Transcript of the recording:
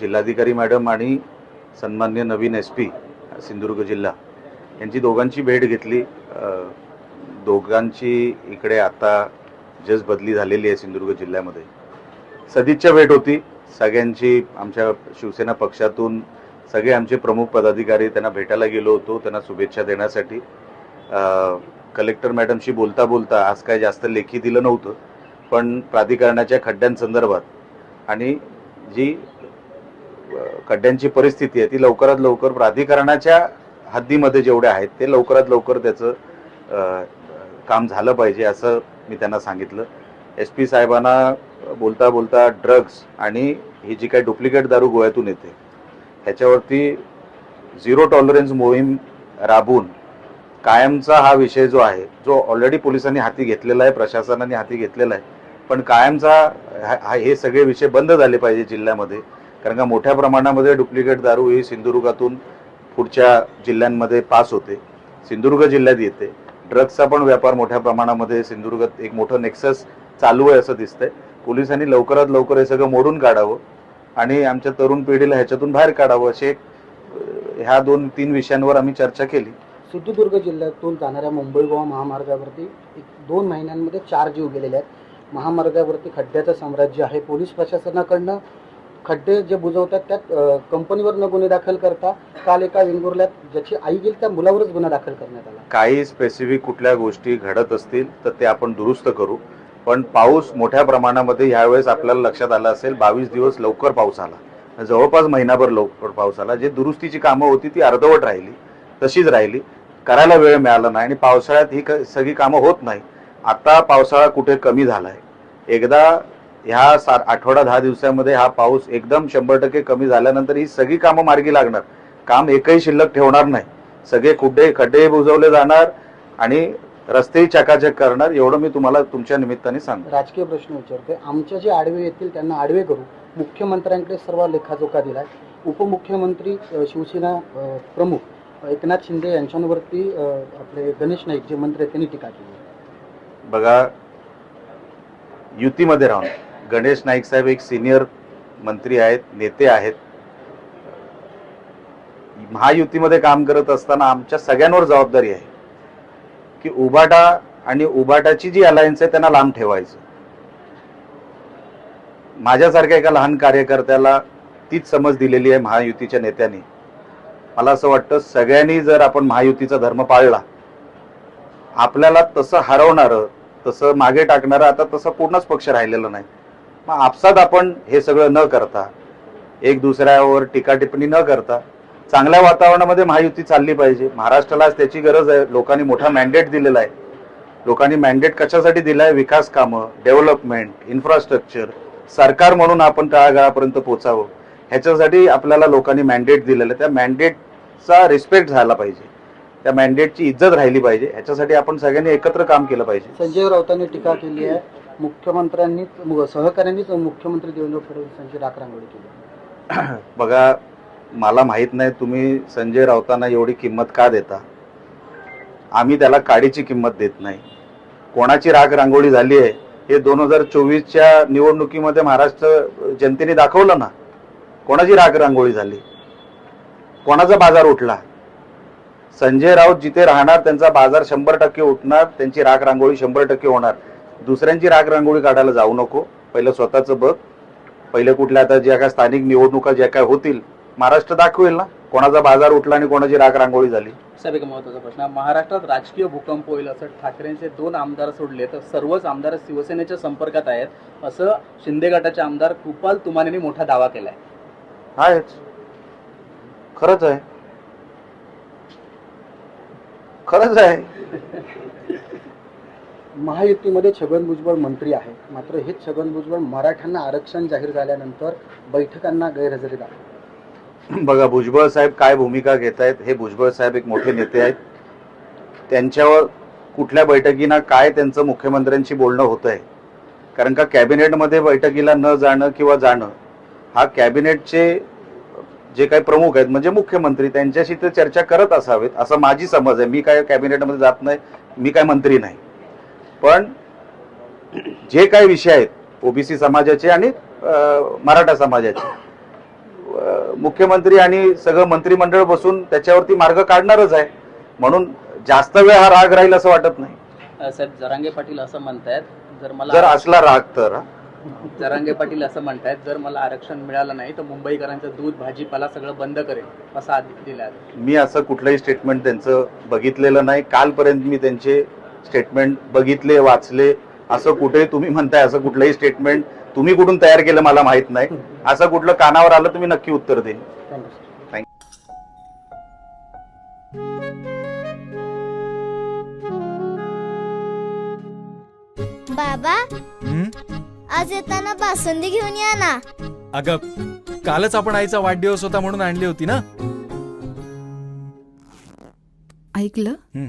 जिल्हाधिकारी मॅडम आणि सन्मान्य नवीन एस पी सिंधुदुर्ग जिल्हा यांची दोघांची भेट घेतली. दोघांची इकडे आता जस्ट बदली झालेली आहे सिंधुदुर्ग जिल्ह्यामध्ये. सदिच्छा भेट होती. सगळ्यांची आमच्या शिवसेना पक्षातून सगळे आमचे प्रमुख पदाधिकारी त्यांना भेटायला गेलो होतो त्यांना शुभेच्छा देण्यासाठी. कलेक्टर मॅडमशी बोलता बोलता आज काय जास्त लेखी दिलं नव्हतं पण प्राधिकरणाच्या खड्ड्यांसंदर्भात आणि जी खड्ड्यांची परिस्थिती आहे ती लवकरात लवकर प्राधिकरणाच्या हद्दीमध्ये जेवढे आहेत ते लवकरात लवकर त्याचं काम झालं पाहिजे असं मी त्यांना सांगितलं. एस पी साहेबांना बोलता बोलता ड्रग्स आणि ही जी काही डुप्लिकेट दारू गोव्यातून येते ह्याच्यावरती झिरो टॉलरन्स मोहीम राबवून कायमचा हा विषय जो आहे जो ऑलरेडी पोलिसांनी हाती घेतलेला आहे प्रशासनाने हाती घेतलेला आहे पण कायमचा हा हा- हे सगळे विषय बंद झाले पाहिजे जिल्ह्यामध्ये. कारण का मोठ्या प्रमाणामध्ये डुप्लिकेट दारू ही सिंधुदुर्गातून पुढच्या जिल्ह्यांमध्ये पास होते. सिंधुदुर्ग जिल्ह्यात येते. ड्रग्सचा पण व्यापार मोठ्या प्रमाणामध्ये सिंधुदुर्गात एक मोठं नेक्सस चालू आहे असं दिसतंय. पोलिसांनी लवकरात लवकर हे सगळं मोडून काढावं आणि आमच्या तरुण पिढीला ह्याच्यातून बाहेर काढावं असे एक, ह्या दोन तीन विषयांवर आम्ही चर्चा केली. सिंधुदुर्ग जिल्ह्यातून जाणाऱ्या मुंबई गोवा महामार्गावरती एक दोन महिन्यांमध्ये चार जीव गेलेले आहेत. महामार्गावरती खड्ड्याचं साम्राज्य आहे. पोलीस प्रशासनाकडनं खड्डे जे बुजवतात त्यात कंपनीवर न गुन्हे दाखल करता काल एका वेंगुर्ल्यात ज्याची आई गेली त्या मुलावरच गुन्हा दाखल करण्यात आला. काही स्पेसिफिक कुठल्या गोष्टी घडत असतील तर ते आपण दुरुस्त करू. पण पाऊस मोठ्या प्रमाणामध्ये ह्यावेळेस आपल्याला लक्षात आलं असेल बावीस दिवस लवकर पाऊस आला. जवळपास महिनाभर लवकर पाऊस आला. जे दुरुस्तीची कामं होती ती अर्धवट राहिली तशीच राहिली. करायला वेळ मिळाला नाही आणि पावसाळ्यात ही क- सगळी कामं होत नाही. आता पावसाळा कुठे कमी झाला आहे एकदा ह्या सा आठवडा दहा दिवसामध्ये हा पाऊस एकदम शंभर टक्के कमी झाल्यानंतर ही सगळी कामं मार्गी लागणार. काम एकही शिल्लक ठेवणार नाही. सगळे कुड्डे खड्डे बुजवले जाणार आणि रस्तेही चकाचक करणार एवढं मी तुम्हाला तुमच्या निमित्ताने सांगतो. राजकीय प्रश्न विचारते आमच्या जे आडवे येतील त्यांना आडवे करू. मुख्यमंत्र्यांकडे सर्व लेखाजोखा दिलाय. उपमुख्यमंत्री शिवसेना प्रमुख एकनाथ शिंदे यांच्यावरती आपले गणेश नाईक जे मंत्री आहेत त्यांनी टीका केली. बघा युतीमध्ये राहून. गणेश नाईक साहेब एक सिनियर मंत्री आहेत नेते आहेत. महायुतीमध्ये काम करत असताना आमच्या सगळ्यांवर जबाबदारी आहे की उबाटा आणि उबाटाची जी अलायन्स आहे त्यांना लांब ठेवायचं. माझ्यासारख्या एका लहान कार्यकर्त्याला तीच समज दिलेली आहे महायुतीच्या नेत्यांनी. मला असं वाटतं सगळ्यांनी जर आपण महायुतीचा धर्म पाळला आपल्याला तसं हरवणारं तसं मागे टाकणारं आता तसं पूर्णच पक्ष राहिलेलं नाही. मग आपसात आपण हे सगळं न करता एक दुसऱ्यावर टीका टिप्पणी न करता चांगल्या वातावरणामध्ये महायुती चालली पाहिजे. महाराष्ट्राला त्याची गरज आहे. लोकांनी मोठा मॅन्डेट दिलेला आहे. लोकांनी मॅन्डेट कशासाठी दिला आहे विकास कामं डेव्हलपमेंट इन्फ्रास्ट्रक्चर सरकार म्हणून आपण तळागाळापर्यंत पोचावं. ह्याच्यासाठी आपल्याला लोकांनी मॅन्डेट दिलेलं आहे. त्या मॅन्डेटचा रिस्पेक्ट झाला पाहिजे. त्या मॅन्डेटची इज्जत राहिली पाहिजे. ह्याच्यासाठी आपण सगळ्यांनी एकत्र काम केलं पाहिजे. संजय राऊतांनी टीका केली आहे. मुख्यमंत्र्यांनी मु- सहकाऱ्यांनीच मुख्यमंत्री देवेंद्र फडणवीसांची राखरांगोळी केली. बघा मला माहीत नाही तुम्ही संजय राऊतांना एवढी किंमत का देता? आम्ही त्याला काडीची किंमत देत नाही. कोणाची राग रांगोळी झाली आहे? हे दोन हजार चोवीसच्या निवडणुकीमध्ये महाराष्ट्र जनतेने दाखवलं ना. कोणाची राग रांगोळी झाली? कोणाचा बाजार उठला? संजय राऊत जिथे राहणार त्यांचा बाजार शंभर टक्के उठणार त्यांची राग रांगोळी शंभर टक्के होणार. दुसऱ्यांची राग रांगोळी काढायला जाऊ नको. पहिलं स्वतःचं बघ. पहिले कुठल्या आता ज्या काय स्थानिक निवडणुका ज्या काय होतील महाराष्ट्र दाखवेल ना. कोणाचा बाजार उठला आणि कोणाची राग रांगोळी झाली. साहेब एक महत्त्वाचा प्रश्न महाराष्ट्रात राजकीय भूकंप होईल असं ठाकरेंचे दोन आमदार सोडले तर सर्वच आमदार शिवसेनेच्या संपर्कात आहेत. असं शिंदे गटाचे आमदार कृपाल तुमानेनी मोठा दावा केलाय. आहेच. खरंच आहे. खरंच आहे. महायुतीमध्ये छगन भुजबळ मंत्री आहेत मात्र हेच छगन भुजबळ मराठ्यांना आरक्षण जाहीर झाल्यानंतर बैठकांना गैरहजेरी दाखवतात बघा भुजबळ साहेब काय भूमिका घेत आहेत हे भुजबळ साहेब एक मोठे नेते आहेत. त्यांच्यावर कुठल्या बैठकीना काय त्यांचं मुख्यमंत्र्यांशी बोलणं होत आहे कारण का कॅबिनेटमध्ये बैठकीला न जाणं किंवा जाणं हा कॅबिनेटचे जे काही प्रमुख आहेत म्हणजे मुख्यमंत्री त्यांच्याशी ते चर्चा करत असावेत असं माझी समज आहे. मी काय कॅबिनेटमध्ये जात नाही मी काय मंत्री नाही. पण जे काही विषय आहेत ओबीसी समाजाचे आणि मराठा समाजाचे मुख्यमंत्री आणि सगळं मंत्रिमंडळ बसून त्याच्यावरती मार्ग काढणारच आहे. म्हणून जास्त वेळ हा राग राहील असं वाटत नाही. साहेब जरांगे पाटील असं म्हणतायत जर जर मला असला राग तर. जरांगे पाटील असं म्हणतायत जर मला आरक्षण मिळालं नाही तर मुंबईकरांचं दूध भाजीपाला सगळं बंद करेल असा आदेश दिला मी असं कुठलंही स्टेटमेंट त्यांचं बघितलेलं नाही. कालपर्यंत मी त्यांचे स्टेटमेंट बघितले वाचले असं कुठे तुम्ही म्हणताय असं कुठलंही स्टेटमेंट तुम्ही कुठून तयार केलं मला माहीत नाही. असं कुठलं कानावर आलं तुम्ही नक्की उत्तर देईन बाबा हं? आज येताना बासुंदी घेऊन या ना. अगं कालच आपण आईचा वाढदिवस होता म्हणून आणली होती ना? ऐकलं? हं.